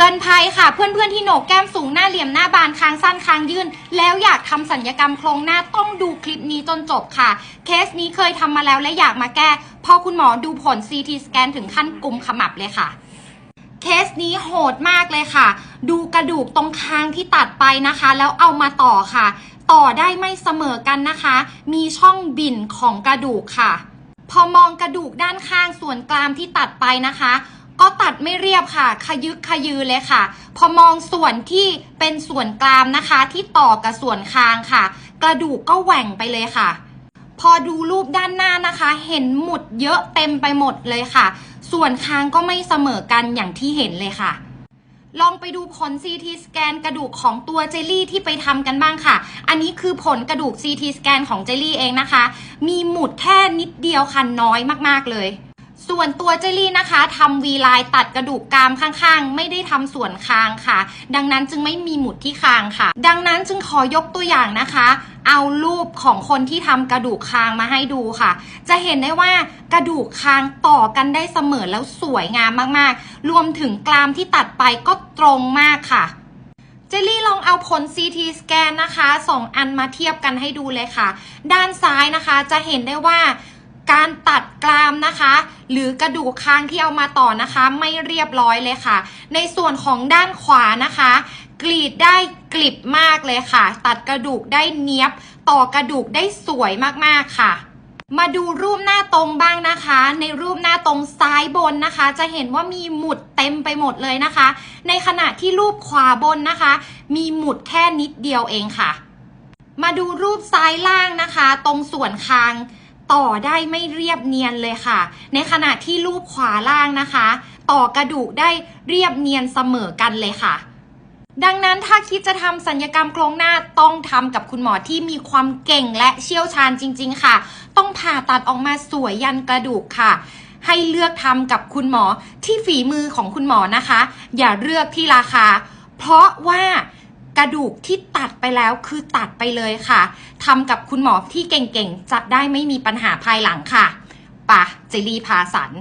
ือนภัยค่ะ เพื่อนๆที่โหนกแก้มสูงหน้าเหลี่ยมหน้าบานคางสั้นคางยื่นแล้วอยากทำสัญญกรรมโครงหน้าต้องดูคลิปนี้จนจบค่ะ เคสนี้เคยทำมาแล้วและอยากมาแก้ พอคุณหมอดูผล CT สแกนถึงขั้นกลุ่มขมับเลยค่ะเคสนี้โหดมากเลยค่ะ ดูกระดูกตรงคางที่ตัดไปนะคะ แล้วเอามาต่อค่ะ ต่อได้ไม่เสมอกันนะคะ มีช่องบินของกระดูกค่ะ พอมองกระดูกด้านข้างส่วนกรามที่ตัดไปนะคะ ตัดไม่เรียบค่ะ ขยึกขยือเลยค่ะ พอมองส่วนที่เป็นส่วนกรามนะคะ ที่ต่อกับส่วนคางค่ะ กระดูกก็แหว่งไปเลยค่ะ พอดูรูปด้านหน้านะคะ เห็นหมุดเยอะเต็มไปหมดเลยค่ะ ส่วนคางก็ไม่เสมอกันอย่างที่เห็นเลยค่ะลองไปดูผล CT สแกนกระดูกของตัวเจลลี่ที่ไปทำกันบ้างค่ะ อันนี้คือผลกระดูก CT สแกนของเจลลี่เองนะคะ มีหมุดแค่นิดเดียวค่ะน้อยมากๆเลย ส่วนตัวเจลลี่นะคะทำวีไลน์ตัดกระดูกกรามข้างๆ ไม่ได้ทำส่วนคางค่ะ ดังนั้นจึงไม่มีหมุดที่คางค่ะ ดังนั้นจึงขอยกตัวอย่างนะคะ เอารูปของคนที่ทำกระดูกคางมาให้ดูค่ะ จะเห็นได้ว่ากระดูกคางต่อกันได้เสมอแล้วสวยงามมากๆ รวมถึงกรามที่ตัดไปก็ตรงมากค่ะเจลลี่ลองเอาผล CT สแกนนะคะ 2 อันมาเทียบกันให้ดูเลยค่ะ ด้านซ้ายนะคะจะเห็นได้ว่าการตัด กรามนะคะ หรือกระดูกคางที่เอามาต่อนะคะ ไม่เรียบร้อยเลยค่ะ ในส่วนของด้านขวานะคะ กรีดได้กลิบมากเลยค่ะ ตัดกระดูกได้เนี้ยบ ต่อกระดูกได้สวยมากๆค่ะมาดูรูปหน้าตรงบ้างนะคะ ในรูปหน้าตรงซ้ายบนนะคะ จะเห็นว่ามีหมุดเต็มไปหมดเลยนะคะ ในขณะที่รูปขวาบนนะคะ มีหมุดแค่นิดเดียวเองค่ะ มาดูรูปซ้ายล่างนะคะ ตรงส่วนคาง ต่อได้ไม่เรียบเนียนเลยค่ะ ในขณะที่รูปขวาล่างนะคะ ต่อกระดูกได้เรียบเนียนเสมอกันเลยค่ะ ดังนั้นถ้าคิดจะทำสัญญกรรมโครงหน้าต้องทำกับคุณหมอที่มีความเก่งและเชี่ยวชาญจริง ๆ ค่ะ ต้องผ่าตัดออกมาสวยยันกระดูกค่ะให้เลือกทำกับคุณหมอที่ฝีมือของคุณหมอนะคะ อย่าเลือกที่ราคา เพราะว่า กระดูกที่ตัดไปแล้วคือตัดไปเลยค่ะทำกับคุณหมอที่เก่งๆ จะได้ไม่มีปัญหาภายหลังค่ะปะเจลีพาสัน